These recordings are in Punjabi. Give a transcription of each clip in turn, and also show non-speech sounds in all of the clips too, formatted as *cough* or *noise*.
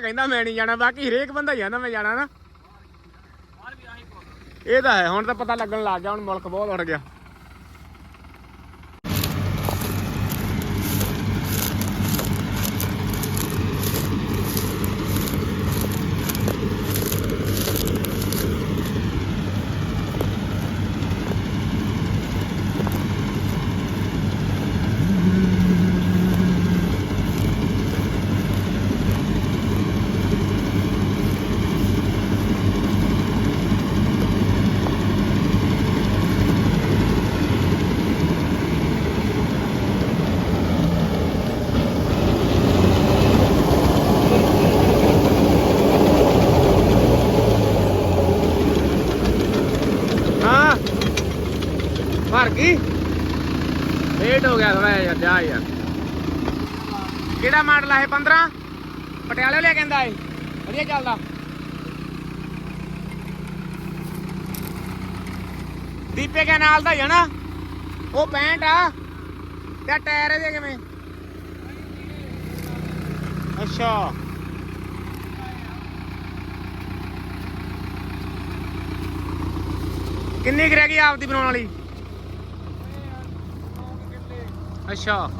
ਕਹਿੰਦਾ ਮੈਂ ਨਹੀਂ ਜਾਣਾ, ਬਾਕੀ ਹਰੇਕ ਬੰਦਾ ਜਾਂਦਾ ਮੈਂ ਜਾਣਾ ਨਾ। ਇਹ ਤਾਂ ਹੈ, ਹੁਣ ਤਾਂ ਪਤਾ ਲੱਗਣ ਲੱਗ ਗਿਆ, ਹੁਣ ਮੁਲਕ ਬਹੁਤ ਉੱਠ ਗਿਆ ਹਾਂ ਭਰ ਗਈ ਲੇਟ ਹੋ ਗਿਆ ਥੋੜਾ ਯਾਰ ਜਾ ਯਾਰ ਕਿਹੜਾ ਮਾਡਲ ਆ ਇਹ 15 ਪਟਿਆਲੇ ਲੈ ਕਹਿੰਦਾ ਏ ਵਧੀਆ ਚੱਲਦਾ। ਦੀਪੇ ਕੇ ਨਾਲ ਦਾ ਹੀ ਉਹ 65 ਆ। ਤੇ ਟਾਇਰ ਇਹਦੇ ਕਿਵੇਂ? ਅੱਛਾ। ਕਿੰਨੀ ਕੁ ਰਹਿ ਗਈ ਆਪਦੀ ਬਣਾਉਣ ਵਾਲੀ? ਅੱਛਾ।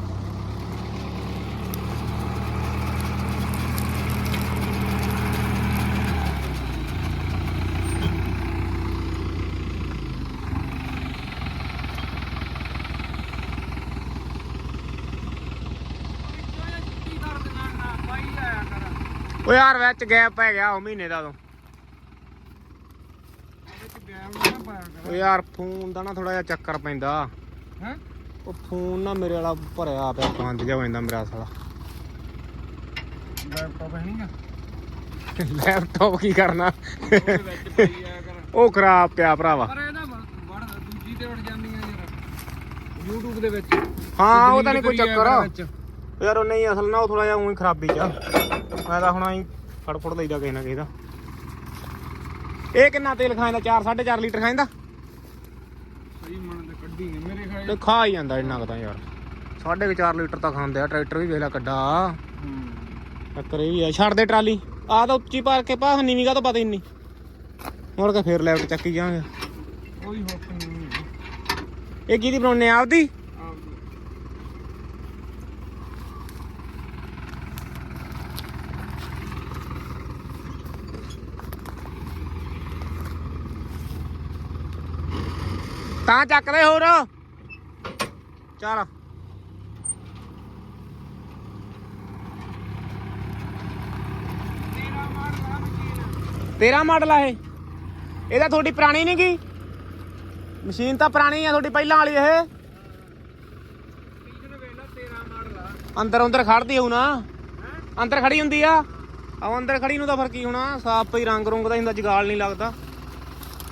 ਉਹ ਯਾਰ ਵਿੱਚ ਗੈਪ ਪੈ ਗਿਆ ਉਹ ਮਹੀਨੇ ਦਾ ਤੋਂ ਉਹ ਯਾਰ ਫੋਨ ਦਾ ਨਾ ਥੋੜਾ ਜਿਹਾ ਚੱਕਰ ਪੈਂਦਾ। ਹੈਂ? ਉਹ ਫੋਨ ਨਾ ਮੇਰੇ ਵਾਲਾ ਭਰਿਆ ਪਿਆ ਬੰਦ ਹੋ ਜਾਂਦਾ ਮੇਰਾ ਸਾਲਾ। ਲੈਪਟਾਪ ਹੈ ਨਹੀਂਗਾ ਲੈਪਟਾਪ ਕੀ ਕਰਨਾ? ਉਹ ਖਰਾਬ ਪਿਆ ਭਰਾਵਾ। ਪਰ ਵੜ ਦੂਜੀ ਤੇ ਯਾਰ। YouTube ਦੇ ਵਿੱਚ। ਹਾਂ ਉਹ ਤਾਂ ਨਹੀਂ ਕੋਈ ਚੱਕਰ। ਯਾਰ ਉਹ ਨਹੀਂ ਅਸਲ ਨਾ ਉਹ ਥੋੜਾ ਜਿਹਾ ਉਹੀ ਖਰਾਬੀ ਚ। ਮੈਂ ਤਾਂ ਹੁਣ ਆਈ ਫੜ ਫੜ ਲਈਦਾ ਕਿਸੇ ਨਾ ਕਿਸੇ ਦਾ। ਇਹ ਕਿੰਨਾ ਤੇਲ ਖਾਂਦਾ? 4 4.5 ਲੀਟਰ ਖਾਂਦਾ? ਸਹੀ ਮਨ ਤੇ ਕੱਢੀ ਨੇ ਮੇਰੇ ਤੇ ਖਾਏ ਖਾ ਹੀ ਜਾਂਦਾ ਇੰਨਾ ਕੁ ਤਾਂ ਯਾਰ। 4.5 ਲੀਟਰ ਤਾਂ ਖਾਂਦੇ ਆ ਟਰੈਕਟਰ ਵੀ ਵੇਖ ਲੈ ਕੱਡਾ। ਟੱਕਰ ਇਹ ਵੀ ਆ। ਛੱਡ ਦੇ ਟਰਾਲੀ। ਆ ਤਾਂ ਉੱਚੀ ਪਾ ਕੇ ਪਾ ਨੀਵੀਂ ਕਾ ਤਾਂ ਪਤਾ ਹੀ ਨਹੀਂ ਮੁੜ ਕੇ ਫੇਰ ਲੈਫਟ ਚੱਕੀ ਜਾਵਾਂਗੇ। ਕੋਈ ਹੁੱਕ ਨਹੀਂ। ਇਹ ਕਿਹਦੀ ਬਣਾਉਣੇ ਆ ਆਪਦੀ? ਤਾਂ ਚੱਕਦੇ ਹੋਰ। ਚੱਲ। ਤੇਰਾ ਮਾਡਲ ਆ ਇਹ। ਇਹਦਾ ਤੁਹਾਡੀ ਪੁਰਾਣੀ ਨਹੀਂ ਗਈ ਮਸ਼ੀਨ ਤਾਂ ਪੁਰਾਣੀ ਆ, ਤੁਹਾਡੀ ਪਹਿਲਾਂ ਵਾਲੀ ਇਹ। ਅੰਦਰ ਅੰਦਰ ਖੜਦੀ ਹੋਊ ਨਾ। ਅੰਦਰ ਖੜੀ ਹੁੰਦੀ ਆ। ਆ ਅੰਦਰ ਖੜੀ ਨੂੰ ਤਾਂ ਫਿਰ ਕੀ ਹੋਣਾ? ਸਾਫ਼ ਪਈ ਰੰਗ ਰੁੰਗ ਦਾ ਹੁੰਦਾ, ਜਗਾਲ ਨਹੀਂ ਲੱਗਦਾ।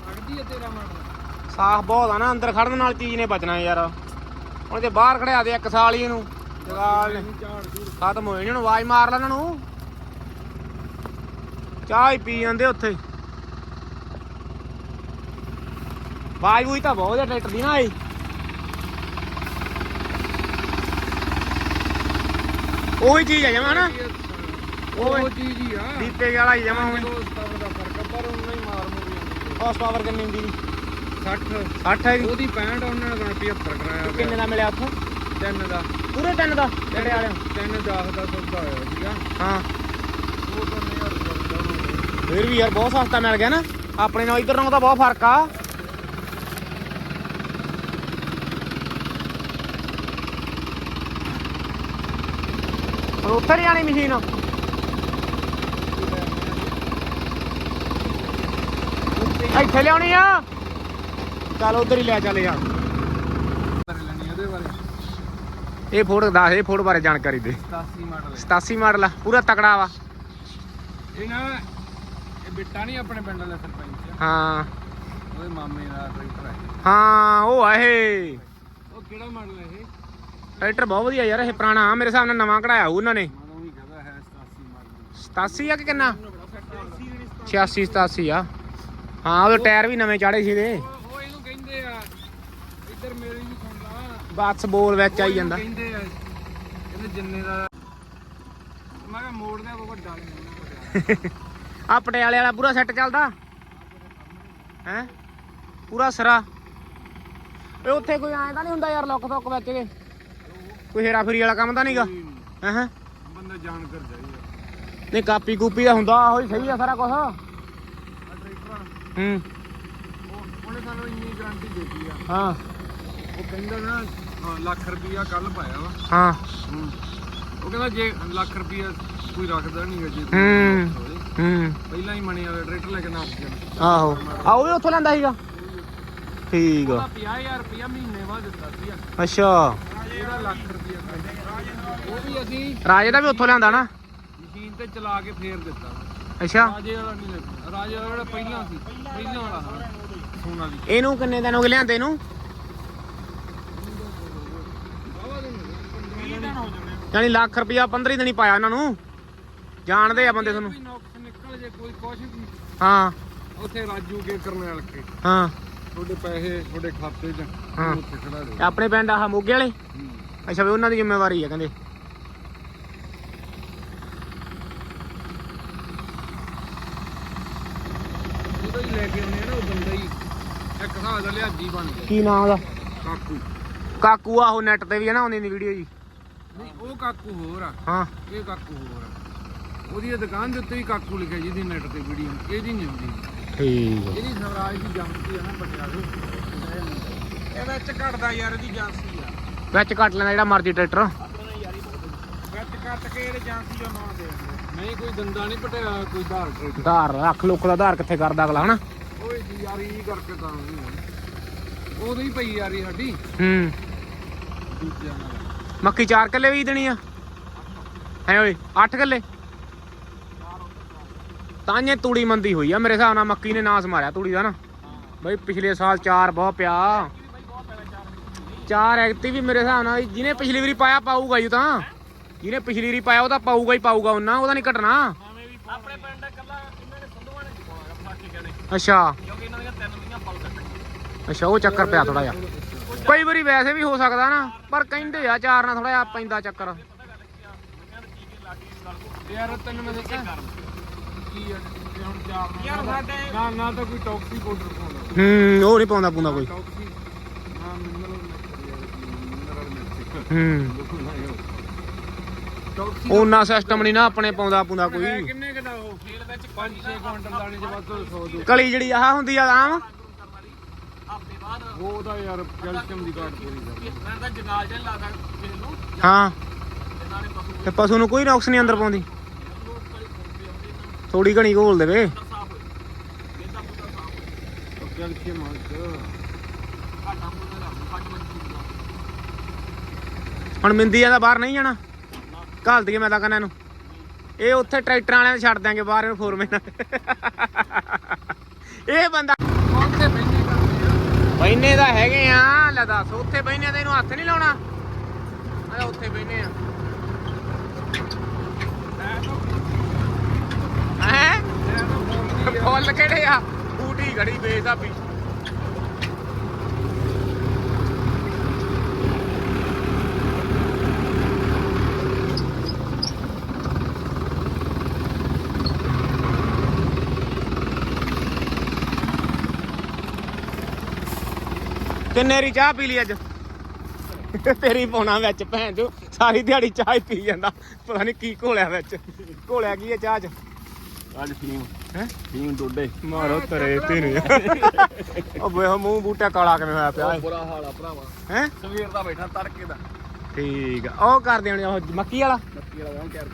ਕੱਢਦੀ ਹੈ ਤੇਰਾ ਮਾਡਲ। ਸਾਫ਼ ਬਹੁਤ ਆ ਨਾ ਅੰਦਰ ਖੜਨ ਨਾਲ ਚੀਜ਼ ਨੇ ਬਚਣਾ ਯਾਰ। ਹੁਣ ਜੇ ਬਾਹਰ ਖੜਿਆ ਦੇ ਇੱਕ ਸਾਲ ਹੀ ਇਹਨੂੰ ਜਗਾਲ ਨੇ ਖਤਮ ਹੋਏ ਇਹਨਾਂ ਨੂੰ ਆਵਾਜ਼ ਮਾਰ ਲੈ ਇਹਨਾਂ ਨੂੰ। ਚਾਹ ਹੀ ਪੀ ਜਾਂਦੇ ਉੱਥੇ। ਆਵਾਜ਼ ਵੀ ਤਾਂ ਬਹੁਤ ਹੈ ਟਰੈਕਟਰ ਦੀ ਨਾ ਆਈ ਉਹੀ ਚੀਜ਼ ਹੈ ਜਮਾ ਨਾ ਉਹ ਚੀਜ਼ ਹੀ ਆ। ਦੀਪੇ ਵਾਲਾ ਹੀ ਜਮਾ ਪੰਜ ਦੋਸਤਾਂ ਦਾ ਫ਼ਰਕ ਆ, ਪਰ ਉਹਨਾਂ ਹੀ ਮਾਰ ਮੁਰ ਹਾਰਸ ਪਾਵਰ ਕਿੰਨੀ ਹੁੰਦੀ 60 60 ਹੈਗੀ ਉਹਦੀ 65 ਉਹਨਾਂ ਨੇ 75 ਕਰਾਇਆ ਕਿੰਨੇ ਦਾ ਮਿਲਿਆ ਉੱਥੋਂ? ਤਿੰਨ ਦਾ। ਪੂਰੇ ਤਿੰਨ ਦਾ? ਜਿਹੜੇ ਵਾਲਿਆਂ ਤਿੰਨ 10 ਦਾ ਸੌਦਾ ਹੋਇਆ ਸੀਗਾ। ਹਾਂ। ਉਹ ਤਾਂ ਨਹੀਂ ਹਰ ਕਰਦਾ ਫਿਰ ਵੀ ਯਾਰ ਬਹੁਤ ਸਸਤਾ ਮਿਲ ਗਿਆ ਨਾ। ਆਪਣੇ ਨਾਲ ਇਧਰ ਨਾਲੋਂ ਤਾਂ ਬਹੁਤ ਫ਼ਰਕ ਆ। ਉੱਥੇ ਆਣੀ ਮਸ਼ੀਨ। ਇੱਥੇ ਲਿਆਉਣੀ ਆ। ਚੱਲ ਉਧਰ ਹੀ ਲੈ ਚੱਲ ਯਾਰ। ਇਹ ਫੋੜ ਦੱਸ ਇਹ ਫੋੜ ਬਾਰੇ ਜਾਣਕਾਰੀ ਦੇ। 87 ਮਾਡਲ 87 ਮਾਡਲ ਆ ਪੂਰਾ ਤਕੜਾ ਵਾ। ਇਹ ਨਾ ਇਹ ਬਿੱਟਾ ਨਹੀਂ ਆਪਣੇ ਪਿੰਡ ਦਾ ਸਰਪੰਚ ਹਾਂ। ਉਹਦੇ ਮਾਮੇ ਦਾ ਟਰੈਕਟਰ ਹੈ ਹਾਂ ਉਹ ਆ ਇਹ। ਉਹ ਕਿਹੜਾ ਮਾਡਲ ਹੈ ਇਹ? ਟਰੈਕਟਰ ਬਹੁਤ ਵਧੀਆ ਯਾਰ ਇਹ ਪੁਰਾਣਾ। ਮੇਰੇ ਹਿਸਾਬ ਨਾਲ ਨਵਾਂ ਕਢਾਇਆ ਹੋਊ ਉਹਨਾਂ ਨੇ। ਮਾਡਲ ਵੀ ਕਹਦਾ ਹੈ 87 ਮਾਡਲ। 87 ਆ ਕਿ ਕਿੰਨਾ? ਬੜਾ ਸੈੱਟ ਆ 86 87 ਆ। ਹਾਂ ਉਹਦੇ ਟਾਇਰ ਵੀ ਨਵੇਂ ਚਾੜੇ ਸੀ ਦੇ ਉਹ ਉਹ ਇਹਨੂੰ ਕਹਿੰਦੇ ਆ ਇੱਧਰ ਮੇਰੀ ਵੀ ਸੁਣ ਲਾ ਬਸ ਬੋਲ ਵਿੱਚ ਆਈ ਜਾਂਦਾ। ਕਹਿੰਦੇ ਆ ਇਹਦੇ ਜਿੰਨੇ ਦਾ ਮੈਂ ਕਿਹਾ ਮੋੜ ਦੇ ਵੱਡਾ ਨਹੀਂ ਹੋਣਾ ਵੱਡਾ *laughs* ਆ ਪਟਿਆਲੇ ਵਾਲਾ ਪੂਰਾ ਸੈੱਟ ਚੱਲਦਾ? ਹੈ? ਪੂਰਾ ਸਰਾ। ਇਹ ਉੱਥੇ ਕੋਈ ਐਂ ਤਾਂ ਨਹੀਂ ਹੁੰਦਾ ਯਾਰ ਲੁੱਕ ਤੁੱਕ ਵਿੱਚ ਕੇ ਕੋਈ ਹੇਰਾ ਫੇਰੀ ਵਾਲਾ ਕੰਮ ਤਾਂ ਨਹੀਂਗਾ ਹਾਂ ਹਾਂ? ਬੰਦਾ ਜਾਣ ਕਰ ਜਾਈਏ ਨਹੀਂ ਕਾਪੀ ਕੂਪੀ ਦਾ ਹੁੰਦਾ ਆਹੋ ਹੀ ਸਹੀ ਆ ਸਾਰਾ ਕੁਝ ਹੂੰ। ਉਹ ਉਹਨੇ ਸਾਨੂੰ ਇੰਨੀ ਗਾਰੰਟੀ ਦਿੱਤੀ ਆ। ਹਾਂ। ਉਹ ਕਹਿੰਦਾ ਨਾ ਹਾਂ, ਲੱਖ ਰੁਪਈਆ ਕੱਲ ਪਾਇਆ ਵਾ। ਹਾਂ। ਹੂੰ। ਉਹ ਕਹਿੰਦਾ ਜੇ ਲੱਖ ਰੁਪਈਆ ਕੋਈ ਰੱਖਦਾ ਨਹੀਂ ਹੈ ਜੇ ਹੂੰ। ਹੋਵੇ। ਹੂੰ। ਪਹਿਲਾਂ ਹੀ ਮਣੀ ਵਾਲਾ ਟਰੈਕਟਰ ਲੈ ਕੇ ਨਾ ਆਉਂਦੇ। ਆਹੋ। ਆ ਉਹ ਵੀ ਉੱਥੋਂ ਲੈਂਦਾ ਸੀਗਾ? ਠੀਕ ਉਹਦਾ ਆ 50000 ਰੁਪਈਆ ਮਹੀਨੇ ਬਾਅਦ ਦਿੱਤਾ ਸੀ। ਅੱਛਾ। ਇਹਦਾ ਲੱਖ ਰੁਪਈਆ ਖਰਚਾ। ਉਹ ਵੀ ਅਸੀਂ ਰਾਜੇ ਦਾ ਵੀ ਉੱਥੋਂ ਲਿਆਂਦਾ ਨਾ? ਮਸ਼ੀਨ ਤੇ ਚਲਾ ਕੇ ਫੇਰ ਦਿੱਤਾ। ਅੱਛਾ। ਰਾਜੇ ਵਾਲਾ ਨਹੀਂ ਰਾਜੇ ਵਾਲਾ ਜਿਹੜਾ ਪਹਿਲਾਂ ਸੀ। ਪਹਿਲਾਂ ਵਾਲਾ ਹਾਂ। ਸੋਨਾ ਦੀ। ਇਹਨੂੰ ਕਿੰਨੇ ਦਿਨ ਹੋ ਗਏ ਲਿਆਂਦੇ ਨੂੰ? ਯਾਨੀ ਲੱਖ ਰੁਪਇਆ 15 ਦਿਨ ਹੀ ਪਾਇਆ ਉਹਨਾਂ ਨੂੰ। ਜਾਣਦੇ ਆ ਬੰਦੇ ਤੁਹਾਨੂੰ। ਕੋਈ ਨੁਕਸ ਨਿਕਲ ਜੇ ਕੋਈ ਕੁਛ ਵੀ। ਹਾਂ। ਉੱਥੇ ਰਾਜੂ ਕੇ ਕਰਨੈਲ ਕੇ ਹਾਂ। ਤੁਹਾਡੇ ਪੈਸੇ ਤੁਹਾਡੇ ਖਾਤੇ 'ਚ ਹਾਂ। ਉੱਥੇ ਖੜਾ ਦੇ ਤੇ ਆਪਣੇ ਪਿੰਡ ਆਹ ਮੋਗੇ ਵਾਲੇ? ਅੱਛਾ ਵੀ ਉਹਨਾਂ ਦੀ ਜ਼ਿੰਮੇਵਾਰੀ ਆ ਕਹਿੰਦੇ। ਉਹਦਾ ਹੀ ਲੈ ਕੇ ਆਉਣੇ ਆ ਨਾ ਉਹ ਬੰਦਾ ਹੀ ਇੱਕ ਹਿਸਾਬ ਦਾ ਲਿਆਜੀ ਬਣ ਗਿਆ। ਕੀ ਨਾਮ ਉਹਦਾ? ਕਾਕੂ। ਕਾਕੂ ਆਹੋ ਨੈਟ ਤੇ ਵੀ ਹੈ ਨਾ ਆਉਂਦੀ ਦੀ ਵੀਡੀਓ ਜੀ। ਨਹੀਂ ਉਹ ਕਾਕੂ ਹੋਰ ਆ। ਹਾਂ। ਇਹ ਕਾਕੂ ਹੋਰ ਆ। ਉਹਦੀ ਇਹ ਦੁਕਾਨ ਦੇ ਉੱਤੇ ਹੀ ਕਾਕੂ ਲਿਖਿਆ ਜਿਹਦੀ ਨੈਟ ਤੇ ਵੀਡੀਓ ਇਹਦੀ ਨਹੀਂ ਆਉਂਦੀ ਠੀਕ ਇਹਦੀ ਸਵਰਾਜ ਦੀ ਜੰਮਦੀ ਆ ਨਾ ਪਟਿਆਲੇ। ਇਹ ਵਿੱਚ ਘਟਦਾ ਯਾਰ ਇਹਦੀ ਏਜੰਸੀ ਆ। ਵਿੱਚ ਕੱਟ ਲੈਂਦਾ ਜਿਹੜਾ ਮਰਜ਼ੀ ਟਰੈਕਟਰ। ਵਿੱਚ ਕੱਟ ਕੇ ਇਹਦੇ ਏਜੰਸੀ ਆ ਨਾਂ ਦੇ ਨਹੀਂ ਕੋਈ ਦੰਦਾ ਨਹੀਂ ਪਟਿਆ ਕੋਈ ਧਾਰ ਟਰੈਕਟਰ। ਆਧਾਰ ਰੱਖ ਲੋਕ ਦਾ ਆਧਾਰ ਕਿੱਥੇ ਕਰਦਾ ਅਗਲਾ ਹਨਾ? ਓਏ ਜੀ ਯਾਰੀ ਕਰਕੇ ਤਾਂ ਨਹੀਂ ਉਹਦੀ ਹੀ ਪਈ ਯਾਰੀ ਸਾਡੀ। ਹੂੰ। ਦੂਜਿਆਂ ਨਾਲ। ਮੱਕੀ 4 ਕਿੱਲੇ ਵੀ ਦੇਣੀ ਆ। ਹੈ ਓਏ 8 ਕਿੱਲੇ। ਤਾਂਏ ਤੂੜੀ ਮੰਦੀ ਹੋਈ ਆ ਮੇਰੇ ਹਿਸਾਬ ਨਾਲ ਮੱਕੀ ਨੇ ਨਾਸ ਮਾਰਿਆ ਤੂੜੀ ਦਾ ਨਾ। ਬਈ ਪਿਛਲੇ ਸਾਲ 4 ਬਹੁਤ ਪਿਆ। ਚਾਰ ਐਕਟਿਵ ਵੀ ਮੇਰੇ ਹਿਸਾਬ ਨਾਲ ਜਿਹਨੇ ਪਿਛਲੀ ਵਾਰੀ ਪਾਇਆ ਪਾਊਗਾ ਹੀ ਤਾਂ। ਜਿਹਨੇ ਪਿਛਲੀ ਵਾਰੀ ਪਾਇਆ ਉਹ ਤਾਂ ਪਾਊਗਾ ਹੀ ਪਾਊਗਾ ਉਹਨਾਂ ਉਹਦਾ ਨਹੀਂ ਘਟਣਾ ਆਪਣੇ ਪਿੰਡ ਕੱਲਾ ਇਹਨਾਂ ਨੇ ਸੰਧੂਆਂ ਨੇ? ਚੁਕਾਉਣਾ ਫਾਕੀ ਕਹਿੰਦੇ ਅੱਛਾ। ਕਿਉਂਕਿ ਇਹਨਾਂ ਦੀਆਂ ਤਿੰਨ ਮੀਆਂ ਪਲ ਕੱਟਣੀਆਂ। ਅੱਛਾ ਉਹ ਚੱਕਰ ਪਿਆ ਥੋੜਾ ਜਿਹਾ। ਕਈ ਵਾਰੀ ਵੈਸੇ ਵੀ ਹੋ ਸਕਦਾ ਨਾ ਪਰ ਕਹਿੰਦੇ ਆ ਚਾਰ ਨਾਲ ਥੋੜਾ ਜਿਹਾ ਪੈਂਦਾ ਚੱਕਰ। ਯਾਰ ਤੈਨੂੰ ਮੈਂ ਦੱਸਾਂ? ਕੀ ਆ ਤੇ ਹੁਣ ਚਾਰ ਯਾਰ ਸਾਡੇ ਨਾ ਨਾ ਤਾਂ ਕੋਈ ਟੌਕਸੀ ਪਾਊਡਰ ਪਾਉਂਦਾ। ਹੂੰ ਉਹ ਨਹੀਂ ਪਾਉਂਦਾ ਪੂੰਦਾ ਕੋਈ। ਟੌਕਸੀ ਨਾ ਮਿਨਰਲ ਮਿਨਰਲ ਮਿਕਸ ਹੂੰ। ਟੌਕਸੀ ਉਹਨਾਂ ਸਿਸਟਮ ਨਹੀਂ ਨਾ ਆਪਣੇ ਪਾਉਂਦਾ ਪੂੰਦਾ ਕੋਈ। ਕਿੰਨੇ ਕਿਦਾ ਉਹ? ਖੇਲ ਵਿੱਚ 5-6 ਕੁਇੰਟਲ ਦਾਣੇ ਵੱਧ ਤੋਂ 100 ਦੋ। ਕਲੀ ਜਿਹੜੀ ਆਹ ਹੁੰਦੀ ਆ ਆਮ। ਉਹ ਉਹਦਾ ਯਾਰ ਕੈਲਸ਼ੀਅਮ ਦੀ ਘਾਟ ਪੂਰੀ ਕਰਦਾ ਹਾਂ। ਤੇ ਪਸ਼ੂ। ਨੂੰ ਕੋਈ ਨੁਕਸ ਨਹੀਂ ਅੰਦਰ ਪਾਉਂਦੀ। ਥੋੜੀ ਘਣੀ ਘੋਲ ਦੇਵੇ। ਕੈਲਸ਼ੀਅਮ ਆ ਹੁਣ ਮਿੰਦੀਆਂ ਦਾ ਬਾਹਰ ਨਹੀਂ ਜਾਣਾ। ਘਾਲ ਦਈਏ ਮੈਂ ਤਾਂ ਕਹਿੰਦਾ ਇਹਨੂੰ ਇਹ ਉੱਥੇ ਟਰੈਕਟਰਾਂ ਵਾਲਿਆਂ ਨੂੰ ਛੱਡ ਦਾਂਗੇ ਬਾਹਰ ਇਹਨੂੰ ਫੋਰਮੈਨ ਇਹ ਬੰਦਾ ਬੈਨੇ ਦਾ ਹੈਗੇ ਆ, ਲੈ ਦੱਸ, ਉੱਥੇ ਬੈਨੇ ਤੇ ਇਹਨੂੰ ਹੱਥ ਨਹੀਂ ਲਾਉਣਾ। ਆ ਉੱਥੇ ਬੈਨੇ ਆ। ਹੈ? ਫੁੱਲ ਕਿਹੜੇ ਆ? ਬੂਟੀ ਘੜੀ ਬੇਸਾਬੀ ਕਿੰਨੇ ਰੀ ਚਾਹ ਪੀ ਲਈ ਅੱਜ। ਤੇਰੀ ਪਾਉਣਾ ਵਿੱਚ ਭੈਣ ਚੋ ਸਾਰੀ ਦਿਹਾੜੀ ਚਾਹ ਹੀ ਪੀ ਜਾਂਦਾ। ਪਤਾ ਨਹੀਂ ਕੀ ਘੋਲਿਆ ਵਿੱਚ। ਘੋਲਿਆ ਕੀ ਹੈ ਚਾਹ ਚ? ਅੱਜ ਫੀਮ ਹੈ? ਫੀਮ ਡੋਡੇ। ਮਾਰੋ ਤਰੇ ਤੇਰੇ। ਉਹ ਬੇ ਮੂੰਹ ਬੂਟਾ ਕਾਲਾ ਕਿਵੇਂ ਹੋਇਆ ਪਿਆ? ਬੁਰਾ ਹਾਲ ਆ ਭਰਾਵਾ। ਹੈ? ਸਵੇਰ ਦਾ ਬੈਠਾ ਤੜਕੇ ਦਾ। ਠੀਕ ਆ। ਉਹ ਕਰ ਦੇਣੀ ਉਹ ਮੱਕੀ ਵਾਲਾ। ਮੱਕੀ ਵਾਲਾ ਕੰਮ ਕਰ।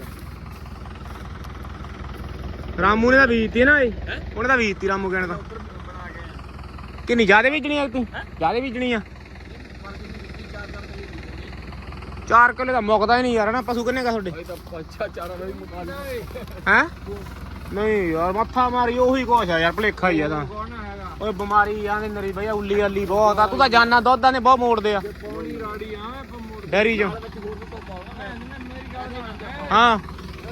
ਰਾਮੂ ਨੇ ਤਾਂ ਬੀਜਤੀ ਨਾ ਇਹ। ਉਹਨੇ ਤਾਂ ਬੀਜਤੀ ਰਾਮੂ ਕਹਿਣ ਕੇ ਕਿੰਨੀ ਜ਼ਿਆਦਾ ਬੀਜਣੀ ਆ ਤੂੰ? ਜ਼ਿਆਦਾ ਬੀਜਣੀ ਆ? ਚਾਰ ਕਿੱਲੇ ਦਾ ਮੁੱਕਦਾ ਹੀ ਨਹੀਂ ਯਾਰ ਨਾ ਪਸ਼ੂ ਕਿੰਨੇ ਕਾ ਤੁਹਾਡੇ? ਹੈ? ਨਹੀਂ ਯਾਰ ਮੱਥਾ ਮਾਰੀ ਉਹੀ ਕੁਛ ਆ ਯਾਰ ਭਲੇਖਾ ਹੀ ਆ ਤਾਂ। ਓਏ ਬਿਮਾਰੀ ਆਂਦੇ ਨਰੀ ਬਈ ਉੱਲੀ ਅੱਲੀ ਬਹੁਤ ਆ। ਤੂੰ ਤਾਂ ਜਾਨਾ ਦੁੱਧਾਂ ਨੇ ਬਹੁਤ ਮੋੜਦੇ ਆ। ਆ ਡੈਰੀ ਚ। ਹਾਂ।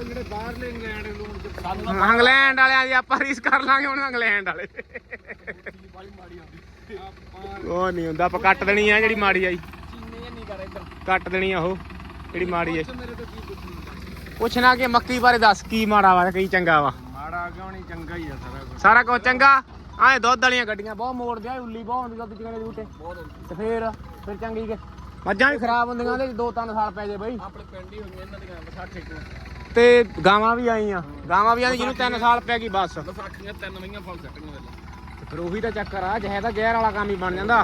ਜਿਹੜੇ ਬਾਹਰਲੇ ਇੰਗਲੈਂਡ ਲੋਨ ਚ ਸਾਨੂੰ ਇੰਗਲੈਂਡ ਵਾਲਿਆਂ ਦੀ ਆਪਾਂ ਰੀਸ ਕਰ ਲਾਂਗੇ ਹੁਣ ਇੰਗਲੈਂਡ ਵਾਲੇ। ਉਹ ਨਹੀਂ ਹੁੰਦਾ ਆਪਾਂ ਕੱਟ ਦੇਣੀ ਆ ਜਿਹੜੀ ਮਾੜੀ ਆਈ। ਕੱਟ ਦੇਣੀ ਆ ਉਹ ਜਿਹੜੀ ਮਾੜੀ ਆਈ। ਪੁੱਛਣੀ ਕਿ ਮੱਕੀ ਬਾਰੇ ਦੱਸ ਕੀ ਮਾੜਾ ਵਾ ਕੀ ਚੰਗਾ ਵਾ। ਮਾੜਾ ਕਿਉਂ ਨਹੀਂ ਚੰਗਾ ਹੀ ਆ ਸਾਰਾ ਕੁਝ ਸਾਰਾ ਕੁਝ ਚੰਗਾ? ਆਏ ਦੁੱਧ ਵਾਲੀਆਂ ਗੱਡੀਆਂ ਬਹੁਤ ਮੋੜਦੇ ਆ ਉੱਲੀ ਬਹੁਤ ਹੁੰਦੀ ਦੁੱਧ ਚਿਕਨੇ ਦੇ ਬੂਟੇ। ਬਹੁਤ ਤੇ ਫੇਰ ਫਿਰ ਚੰਗੀ ਕਿ ਮੱਝਾਂ ਵੀ ਖਰਾਬ ਹੁੰਦੀਆਂ ਤੇ ਦੋ ਤਿੰਨ ਸਾਲ ਪੈ ਜੇ ਬਈ। ਆਪਣੇ ਪਿੰਡ ਹੀ ਹੋਈਆਂ ਇਹਨਾਂ ਦੀਆਂ ਵਿਸਾਖੀ ਕਿਉਂ ਤੇ ਗਾਵਾਂ ਵੀ ਆਈਆਂ ਗਾਵਾਂ ਵੀ ਆਈਆਂ ਜਿਹਨੂੰ ਤਿੰਨ ਸਾਲ ਪੈ ਗਈ ਬਸ। ਵਿਸਾਖੀਆਂ ਤਿੰਨ ਮਹੀਆਂ ਫਲ ਸੱਟੀਆਂ ਵੇਲੇ ਫਿਰ ਉਹੀ ਤਾਂ ਚੱਕਰ ਆ ਜਿਹੇ ਤਾਂ ਜ਼ਹਿਰ ਵਾਲਾ ਕੰਮ ਹੀ ਬਣ ਜਾਂਦਾ।